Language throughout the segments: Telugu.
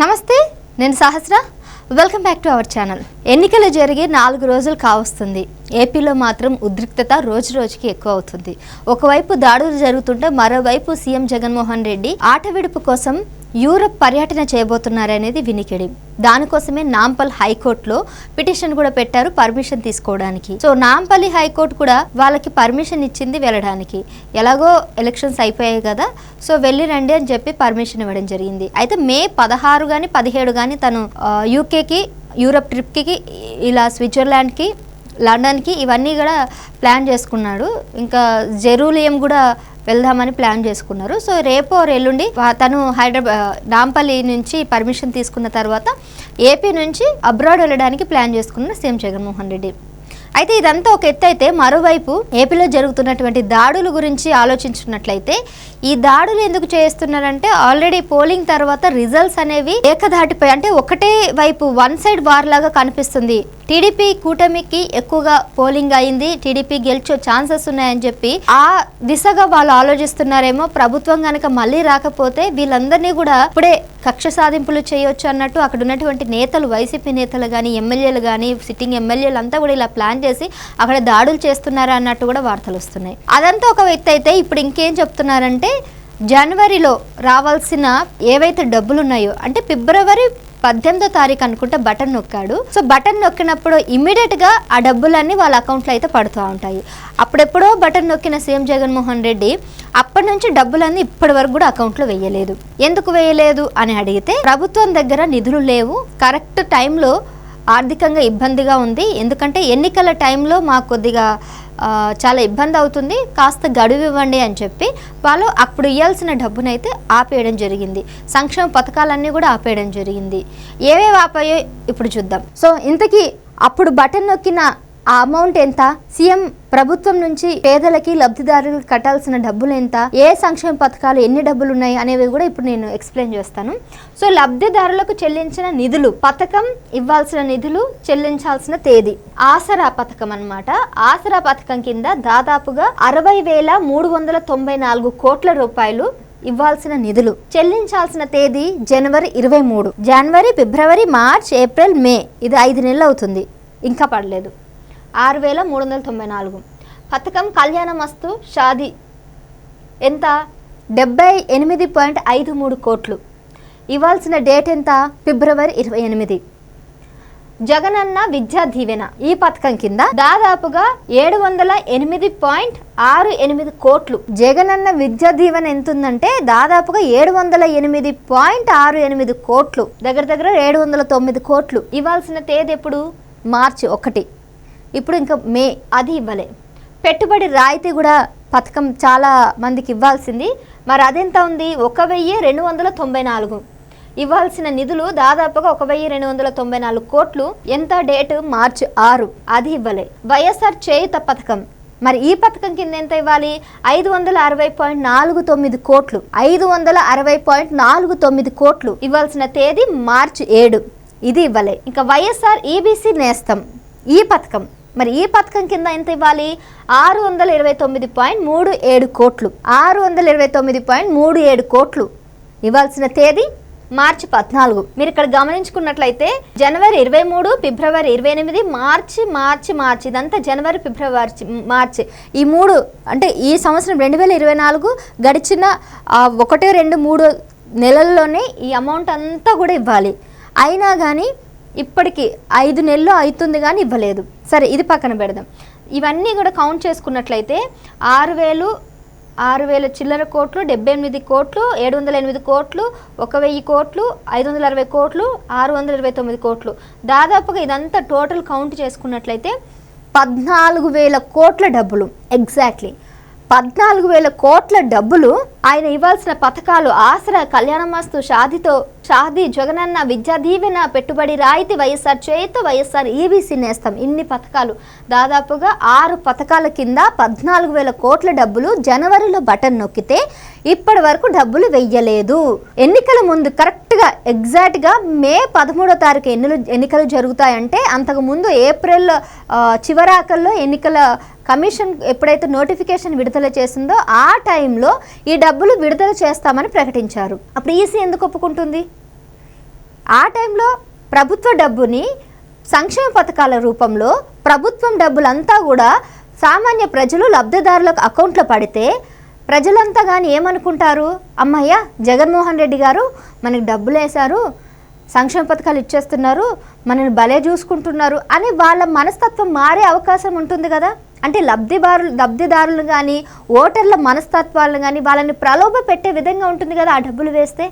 నమస్తే నేను Sahasra. Welcome back to our channel ఎన్నికలు జరిగే నాలుగు రోజులు కావస్తుంది. ఏపీలో మాత్రం ఉద్రిక్తత రోజు రోజుకి ఎక్కువ అవుతుంది. ఒకవైపు దాడులు జరుగుతుంటే మరోవైపు సీఎం జగన్మోహన్ రెడ్డి ఆట విడుపు కోసం యూరప్ పర్యటన చేయబోతున్నారనేది వినికిడి. దానికోసమే నాంపల్ హైకోర్టులో పిటిషన్ కూడా పెట్టారు పర్మిషన్ తీసుకోవడానికి. సో నాంపల్లి హైకోర్టు కూడా వాళ్ళకి పర్మిషన్ ఇచ్చింది వెళ్ళడానికి. ఎలాగో ఎలక్షన్స్ అయిపోయాయి కదా సో వెళ్ళి రండి అని చెప్పి పర్మిషన్ ఇవ్వడం జరిగింది. అయితే మే పదహారు కానీ పదిహేడు కానీ తను యూకేకి యూరప్ ట్రిప్కి ఇలా స్విట్జర్లాండ్కి లండన్కి ఇవన్నీ కూడా ప్లాన్ చేసుకున్నాడు. ఇంకా జెరూలియం కూడా వెళ్దామని ప్లాన్ చేసుకున్నారు. సో రేపు ఎల్లుండి తను హైదరాబాద్ నాంపల్లి నుంచి పర్మిషన్ తీసుకున్న తర్వాత ఏపీ నుంచి అబ్రాడ్ వెళ్ళడానికి ప్లాన్ చేసుకున్న సీఎం జగన్మోహన్ రెడ్డి. అయితే ఇదంతా ఒక ఎత్తు అయితే మరోవైపు ఏపీలో జరుగుతున్నటువంటి దాడుల గురించి ఆలోచించినట్లయితే ఈ దాడులు ఎందుకు చేస్తున్నారంటే ఆల్రెడీ పోలింగ్ తర్వాత రిజల్ట్స్ అనేవి ఏకధాటిపోయి అంటే ఒకటే వైపు వన్ సైడ్ వార్ లాగా కనిపిస్తుంది. టీడీపీ కూటమికి ఎక్కువగా పోలింగ్ అయింది. టీడీపీ గెలిచే ఛాన్సెస్ ఉన్నాయని చెప్పి ఆ దిశగా వాళ్ళు ఆలోచిస్తున్నారేమో. ప్రభుత్వం కనుక మళ్ళీ రాకపోతే వీళ్ళందరినీ కూడా ఇప్పుడే కక్ష సాధింపులు చేయొచ్చు అన్నట్టు అక్కడ ఉన్నటువంటి నేతలు వైసీపీ నేతలు కానీ ఎమ్మెల్యేలు కానీ సిట్టింగ్ ఎమ్మెల్యేలు అంతా కూడా ఇలా ప్లాన్ చేసి అక్కడ దాడులు చేస్తున్నారా అన్నట్టు కూడా వార్తలు వస్తున్నాయి. అదంతా ఒక వ్యక్తి అయితే ఇప్పుడు ఇంకేం చెప్తున్నారంటే జనవరిలో రావాల్సిన ఏవైతే డబ్బులు ఉన్నాయో అంటే ఫిబ్రవరి పద్దెనిమిదో తారీఖు అనుకుంటే బటన్ నొక్కాడు. సో బటన్ నొక్కినప్పుడు ఇమీడియట్గా ఆ డబ్బులన్నీ వాళ్ళ అకౌంట్లో అయితే పడుతూ ఉంటాయి. అప్పుడెప్పుడో బటన్ నొక్కిన సీఎం జగన్మోహన్ రెడ్డి అప్పటి నుంచి డబ్బులన్నీ ఇప్పటి వరకు కూడా అకౌంట్లో వేయలేదు. ఎందుకు వేయలేదు అని అడిగితే ప్రభుత్వం దగ్గర నిధులు లేవు. కరెక్ట్ టైంలో ఆర్థికంగా ఇబ్బందిగా ఉంది. ఎందుకంటే ఎన్నికల టైంలో మా కొద్దిగా చాలా ఇబ్బంది అవుతుంది. కాస్త గడువు ఇవ్వండి అని చెప్పి వాళ్ళు అప్పుడు ఇవ్వాల్సిన డబ్బునైతే ఆపేయడం జరిగింది. సంక్షేమ పథకాలన్నీ కూడా ఆపేయడం జరిగింది. ఏవేవి ఆపాయో ఇప్పుడు చూద్దాం. సో ఇంతకీ అప్పుడు బటన్ నొక్కిన ఆ అమౌంట్ ఎంత? సీఎం ప్రభుత్వం నుంచి పేదలకి లబ్ధిదారులకు కట్టాల్సిన డబ్బులు ఎంత? ఏ సంక్షేమ పథకాలు ఎన్ని డబ్బులు ఉన్నాయి అనేవి కూడా ఇప్పుడు నేను ఎక్స్ప్లెయిన్ చేస్తాను. సో లబ్ధిదారులకు చెల్లించిన నిధులు పథకం ఇవ్వాల్సిన నిధులు చెల్లించాల్సిన తేదీ. ఆసరా పథకం అన్నమాట. ఆసరా పథకం కింద దాదాపుగా అరవై వేల మూడు వందల తొంభై నాలుగు కోట్ల రూపాయలు ఇవ్వాల్సిన నిధులు. చెల్లించాల్సిన తేదీ జనవరి ఇరవై మూడు. జనవరి ఫిబ్రవరి మార్చ్ ఏప్రిల్ మే. ఇది ఐదు నెలలు అవుతుంది. ఇంకా పడలేదు. ఆరు వేల మూడు వందల తొంభై నాలుగు. పథకం కళ్యాణమస్తు షాది. ఎంత? డెబ్బై ఎనిమిది పాయింట్ ఐదు మూడు కోట్లు. ఇవ్వాల్సిన డేట్ ఎంత? ఫిబ్రవరి ఇరవై ఎనిమిది. జగనన్న విద్యా దీవెన. ఈ పథకం కింద దాదాపుగా ఏడు వందల ఎనిమిది పాయింట్ ఆరు ఎనిమిది కోట్లు. జగనన్న విద్యా దీవెన ఎంత ఉందంటే దాదాపుగా ఏడు వందల ఎనిమిది పాయింట్ ఆరు ఎనిమిది కోట్లు. దగ్గర దగ్గర ఏడు వందల తొమ్మిది కోట్లు. ఇవ్వాల్సిన తేదీ ఎప్పుడు? మార్చి ఒకటి. ఇప్పుడు ఇంకా మే అది ఇవ్వలే పెట్టుబడి రాయితీ కూడా పథకం చాలా మందికి ఇవ్వాల్సింది. మరి అదెంత ఉంది? ఒక వెయ్యి రెండు వందల తొంభై నాలుగు. ఇవ్వాల్సిన నిధులు దాదాపుగా ఒక వెయ్యి రెండు వందల తొంభై నాలుగు కోట్లు. ఎంత డేట్? మార్చి ఆరు. అది ఇవ్వలే వైఎస్ఆర్ చేయుత పథకం. మరి ఈ పథకం కింద ఎంత ఇవ్వాలి? ఐదు వందల అరవై పాయింట్ నాలుగు తొమ్మిది కోట్లు. ఐదు వందల అరవై పాయింట్ నాలుగు తొమ్మిది కోట్లు. ఇవ్వాల్సిన తేదీ మార్చి ఏడు. ఇది ఇవ్వలే ఇంకా వైఎస్ఆర్ ఈబీసీ నేస్తం. ఈ పథకం. మరి ఈ పథకం కింద ఎంత ఇవ్వాలి? ఆరు వందల ఇరవై తొమ్మిది పాయింట్ మూడు ఏడు కోట్లు. ఆరు వందల ఇరవై తొమ్మిది పాయింట్ మూడు ఏడు కోట్లు ఇవ్వాల్సిన తేదీ మార్చి పద్నాలుగు. మీరు ఇక్కడ గమనించుకున్నట్లయితే జనవరి ఇరవై మూడు ఫిబ్రవరి ఇరవై ఎనిమిది మార్చి మార్చి మార్చి ఇదంతా జనవరి ఫిబ్రవరి మార్చి. ఈ మూడు అంటే ఈ సంవత్సరం రెండు వేల ఇరవై నాలుగు గడిచిన ఒకటి రెండు మూడు నెలల్లోనే ఈ అమౌంట్ అంతా కూడా ఇవ్వాలి. అయినా కానీ ఇప్పటికీ ఐదు నెలలు అవుతుంది కానీ ఇవ్వలేదు. సరే ఇది పక్కన పెడదాం. ఇవన్నీ కూడా కౌంట్ చేసుకున్నట్లయితే ఆరు వేలు ఆరు వేల చిల్లర కోట్లు డెబ్బై ఎనిమిది కోట్లు ఏడు వందల ఎనిమిది కోట్లు ఒక వెయ్యి కోట్లు ఐదు వందల అరవై కోట్లు ఆరు వందల ఇరవై తొమ్మిది కోట్లు. దాదాపుగా ఇదంతా టోటల్ కౌంట్ చేసుకున్నట్లయితే పద్నాలుగు వేల కోట్ల డబ్బులు. ఎగ్జాక్ట్లీ పద్నాలుగు వేల కోట్ల డబ్బులు ఆయన ఇవ్వాల్సిన పథకాలు ఆసరా కళ్యాణమస్తు షాదితో షాది జగనన్న విద్యా దీవెన పెట్టుబడి రాయితీ వైఎస్ఆర్ చేత వైఎస్ఆర్ ఈబీసీ నేస్తాం. ఇన్ని పథకాలు. దాదాపుగా ఆరు పథకాల కింద పద్నాలుగు వేల కోట్ల డబ్బులు జనవరిలో బటన్ నొక్కితే ఇప్పటి వరకు డబ్బులు వెయ్యలేదు. ఎన్నికల ముందు కరెక్ట్గా ఎగ్జాక్ట్గా మే పదమూడో తారీఖు ఎన్నికలు ఎన్నికలు జరుగుతాయంటే అంతకుముందు ఏప్రిల్ చివరాకల్లో ఎన్నికల కమిషన్ ఎప్పుడైతే నోటిఫికేషన్ విడుదల చేసిందో ఆ టైంలో ఈ డబ్బులు విడుదల చేస్తామని ప్రకటించారు. అప్పుడు ఈసీ ఎందుకు ఒప్పుకుంటుంది? ఆ టైంలో ప్రభుత్వ డబ్బుని సంక్షేమ పథకాల రూపంలో ప్రభుత్వం డబ్బులంతా కూడా సామాన్య ప్రజలు లబ్ధిదారులకు అకౌంట్లో పడితే ప్రజలంతా కానీ ఏమనుకుంటారు? అమ్మయ్య జగన్మోహన్ రెడ్డి గారు మనకి డబ్బులు వేశారు సంక్షేమ పథకాలు ఇచ్చేస్తున్నారు మనల్ని భలే చూసుకుంటున్నారు అని వాళ్ళ మనస్తత్వం మారే అవకాశం ఉంటుంది కదా? అంటే లబ్ధిదారులు లబ్ధిదారులు కానీ ఓటర్ల మనస్తత్వాలను కానీ వాళ్ళని ప్రలోభ పెట్టే విధంగా ఉంటుంది కదా ఆ డబ్బులు వేస్తే?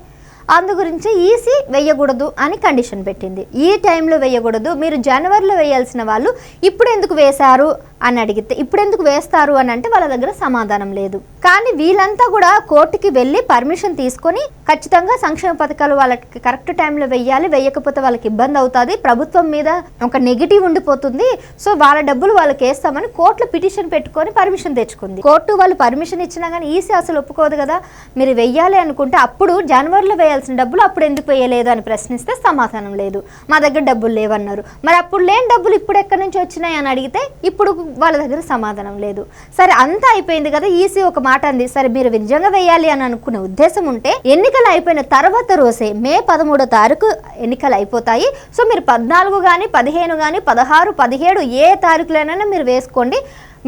అందు గురించి ఈసీ వేయకూడదు అని కండిషన్ పెట్టింది. ఈ టైంలో వేయకూడదు. మీరు జనవరిలో వేయాల్సిన వాళ్ళు ఇప్పుడు ఎందుకు వేశారు అని అడిగితే ఇప్పుడు ఎందుకు వేస్తారు అని అంటే వాళ్ళ దగ్గర సమాధానం లేదు. కానీ వీళ్ళంతా కూడా కోర్టుకి వెళ్ళి పర్మిషన్ తీసుకొని ఖచ్చితంగా సంక్షేమ పథకాలు వాళ్ళకి కరెక్ట్ టైంలో వెయ్యాలి వేయకపోతే వాళ్ళకి ఇబ్బంది అవుతుంది. ప్రభుత్వం మీద ఒక నెగిటివ్ ఉండిపోతుంది. సో వాళ్ళ డబ్బులు వాళ్ళకి వేస్తామని కోర్టులో పిటిషన్ పెట్టుకొని పర్మిషన్ తెచ్చుకుంది. కోర్టు వాళ్ళు పర్మిషన్ ఇచ్చినా కానీ ఈసీ అసలు ఒప్పుకోదు కదా. మీరు వెయ్యాలి అనుకుంటే అప్పుడు జనవరిలో వేయాల్సిన డబ్బులు అప్పుడు ఎందుకు వేయలేదు అని ప్రశ్నిస్తే సమాధానం లేదు. మా దగ్గర డబ్బులు లేవన్నారు. మరి అప్పుడు లేని డబ్బులు ఇప్పుడు ఎక్కడి నుంచి వచ్చినాయి అని అడిగితే ఇప్పుడు వాళ్ళ దగ్గర సమాధానం లేదు. సరే అంతా అయిపోయింది కదా ఈసీ ఒక మాట అంది. సరే మీరు నిజంగా వేయాలి అని అనుకునే ఉద్దేశం ఉంటే ఎన్నికలు అయిపోయిన తర్వాత రోజే మే పదమూడో తారీఖు ఎన్నికలు అయిపోతాయి. సో మీరు పద్నాలుగు కానీ పదిహేను కానీ పదహారు పదిహేడు ఏ తారీఖులైనా మీరు వేసుకోండి.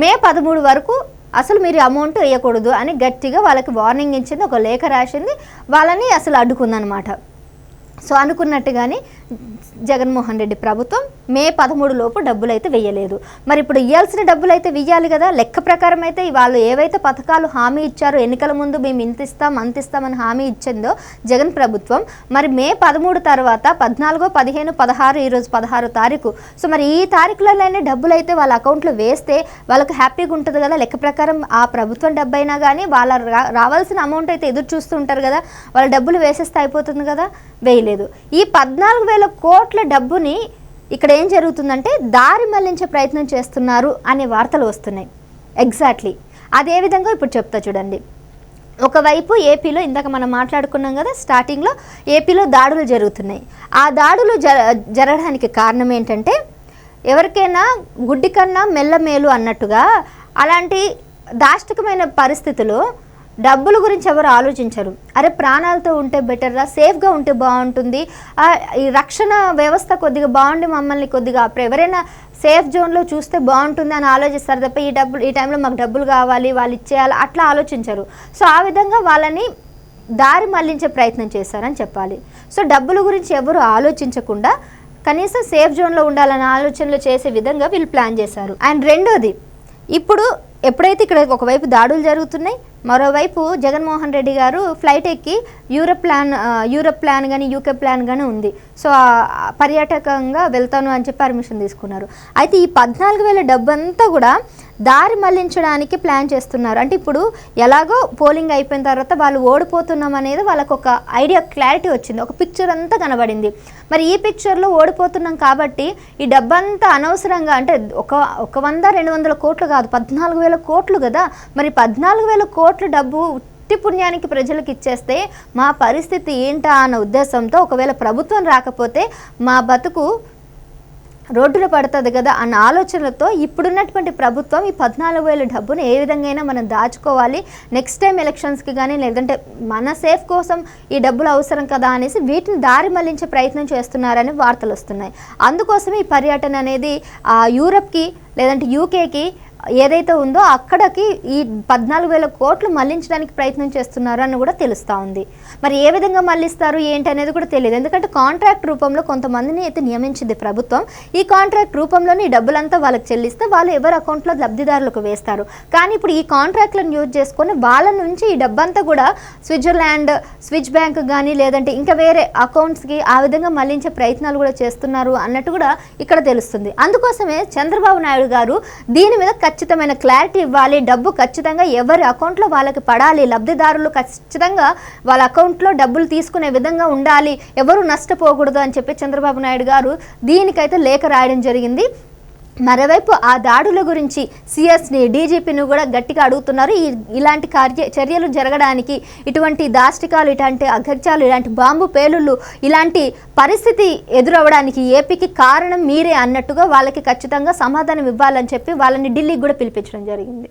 మే పదమూడు వరకు అసలు మీరు అమౌంట్ వేయకూడదు అని గట్టిగా వాళ్ళకి వార్నింగ్ ఇచ్చింది ఒక లేఖ రాసింది. వాళ్ళని అసలు అడ్డుకుందనమాట సో అనుకున్నట్టుగానే జగన్మోహన్ రెడ్డి ప్రభుత్వం మే పదమూడు లోపు డబ్బులు అయితే వేయలేదు మరి ఇప్పుడు ఇవ్వాల్సిన డబ్బులు అయితే వెయ్యాలి కదా? లెక్క ప్రకారం అయితే వాళ్ళు ఏవైతే పథకాలు హామీ ఇచ్చారో ఎన్నికల ముందు మేము ఇంత ఇస్తాం అంత ఇస్తామని హామీ ఇచ్చిందో జగన్ ప్రభుత్వం. మరి మే పదమూడు తర్వాత పద్నాలుగో పదిహేను పదహారు ఈరోజు పదహారు తారీఖు. సో మరి ఈ తారీఖులలోనే డబ్బులు అయితే వాళ్ళ అకౌంట్లో వేస్తే వాళ్ళకి హ్యాపీగా ఉంటుంది కదా? లెక్క ప్రకారం ఆ ప్రభుత్వం డబ్బు అయినా కానీ వాళ్ళ రా- రావాల్సిన అమౌంట్ అయితే ఎదురు చూస్తూ ఉంటారు కదా? వాళ్ళ డబ్బులు వేసేస్తే అయిపోతుంది కదా? వేయలేదు. ఈ పద్నాలుగు వేల కోట్ల డబ్బుని ఇక్కడ ఏం జరుగుతుందంటే దారి మళ్ళించే ప్రయత్నం చేస్తున్నారు అనే వార్తలు వస్తున్నాయి. ఎగ్జాక్ట్లీ అదే విధంగా ఇప్పుడు చెప్తా చూడండి. ఒకవైపు ఏపీలో ఇందాక మనం మాట్లాడుకున్నాం కదా స్టార్టింగ్లో ఏపీలో దాడులు జరుగుతున్నాయి. ఆ దాడులు జర జరగడానికి కారణం ఏంటంటే ఎవరికైనా గుడ్డి కన్నా మెల్లమేలు అన్నట్టుగా అలాంటి దాష్టికమైన పరిస్థితులు డబ్బుల గురించి ఎవరు ఆలోచించరు. అరే ప్రాణాలతో ఉంటే బెటర్రా సేఫ్గా ఉంటే బాగుంటుంది. ఈ రక్షణ వ్యవస్థ కొద్దిగా బాగుండి మమ్మల్ని కొద్దిగా అప్పుడు ఎవరైనా సేఫ్ జోన్లో చూస్తే బాగుంటుంది అని ఆలోచిస్తారు తప్ప ఈ డబ్బులు ఈ టైంలో మాకు డబ్బులు కావాలి వాళ్ళు ఇచ్చేయాలి అట్లా ఆలోచించరు. సో ఆ విధంగా వాళ్ళని దారి మళ్ళించే ప్రయత్నం చేశారని చెప్పాలి. సో డబ్బుల గురించి ఎవరు ఆలోచించకుండా కనీసం సేఫ్ జోన్లో ఉండాలనే ఆలోచనలు చేసే విధంగా వీళ్ళు ప్లాన్ చేశారు. అండ్ రెండోది ఇప్పుడు ఎప్పుడైతే ఇక్కడ ఒకవైపు దాడులు జరుగుతున్నాయి మరోవైపు జగన్మోహన్ రెడ్డి గారు ఫ్లైట్ ఎక్కి యూరప్ ప్లాన్ యూరప్ ప్లాన్ కానీ యూకే ప్లాన్ కానీ ఉంది. సో పర్యాటకంగా వెళ్తాను అని చెప్పి పర్మిషన్ తీసుకున్నారు. అయితే ఈ పద్నాలుగు వేల డబ్బు అంతా కూడా దారి మళ్ళించడానికి ప్లాన్ చేస్తున్నారు. అంటే ఇప్పుడు ఎలాగో పోలింగ్ అయిపోయిన తర్వాత వాళ్ళు ఓడిపోతున్నాం అనేది వాళ్ళకు ఒక ఐడియా క్లారిటీ వచ్చింది. ఒక పిక్చర్ అంతా కనబడింది. మరి ఈ పిక్చర్లో ఓడిపోతున్నాం కాబట్టి ఈ డబ్బంతా అనవసరంగా అంటే ఒక ఒక వంద రెండు వందల కోట్లు కాదు పద్నాలుగు వేల కోట్లు కదా. మరి పద్నాలుగు వేల కోట్లు డబ్బు ఉట్టి పుణ్యానికి ప్రజలకు ఇచ్చేస్తే మా పరిస్థితి ఏంటా అన్న ఉద్దేశంతో ఒకవేళ ప్రభుత్వం రాకపోతే మా బతుకు రోడ్డున పడుతుంది కదా అన్న ఆలోచనలతో ఇప్పుడున్నటువంటి ప్రభుత్వం ఈ పద్నాలుగు వేల డబ్బును ఏ విధంగా మనం దాచుకోవాలి. నెక్స్ట్ టైం ఎలక్షన్స్కి కానీ లేదంటే మన సేఫ్ కోసం ఈ డబ్బులు అవసరం కదా అనేసి వీటిని దారి మళ్ళించే ప్రయత్నం చేస్తున్నారని వార్తలు వస్తున్నాయి. అందుకోసమే ఈ పర్యటన అనేది యూరప్కి లేదంటే యూకేకి ఏదైతే ఉందో అక్కడికి ఈ పద్నాలుగు వేల కోట్లు మళ్ళించడానికి ప్రయత్నం చేస్తున్నారు అని కూడా తెలుస్తూ ఉంది. మరి ఏ విధంగా మళ్ళిస్తారు ఏంటి అనేది కూడా తెలియదు. ఎందుకంటే కాంట్రాక్ట్ రూపంలో కొంతమందిని అయితే నియమించింది ప్రభుత్వం. ఈ కాంట్రాక్ట్ రూపంలోనే ఈ డబ్బులంతా వాళ్ళకి చెల్లిస్తే వాళ్ళు ఎవరి అకౌంట్లో లబ్ధిదారులకు వేస్తారు. కానీ ఇప్పుడు ఈ కాంట్రాక్ట్లను యూజ్ చేసుకొని వాళ్ళ నుంచి ఈ డబ్బంతా కూడా స్విట్జర్లాండ్ స్విచ్ బ్యాంక్ కానీ లేదంటే ఇంకా వేరే అకౌంట్స్కి ఆ విధంగా మళ్ళించే ప్రయత్నాలు కూడా చేస్తున్నారు అన్నట్టు కూడా ఇక్కడ తెలుస్తుంది. అందుకోసమే చంద్రబాబు నాయుడు గారు దీని మీద ఖచ్చితమైన క్లారిటీ ఇవ్వాలి. డబ్బు ఖచ్చితంగా ఎవరి అకౌంట్లో వాళ్ళకి పడాలి. లబ్ధిదారులు ఖచ్చితంగా వాళ్ళ అకౌంట్లో డబ్బులు తీసుకునే విధంగా ఉండాలి. ఎవరు నష్టపోకూడదు అని చెప్పి చంద్రబాబు నాయుడు గారు దీనికైతే లేఖ రాయడం జరిగింది. మరోవైపు ఆ దాడుల గురించి సిఎస్ని డీజీపీని కూడా గట్టిగా అడుగుతున్నారు. ఈ ఇలాంటి కార్య చర్యలు జరగడానికి ఇటువంటి దాష్టికాలు ఇలాంటి అగత్యాలు ఇలాంటి బాంబు పేలుళ్ళు ఇలాంటి పరిస్థితి ఎదురవ్వడానికి ఏపీకి కారణం మీరే అన్నట్టుగా వాళ్ళకి ఖచ్చితంగా సమాధానం ఇవ్వాలని చెప్పి వాళ్ళని ఢిల్లీకి కూడా పిలిపించడం జరిగింది.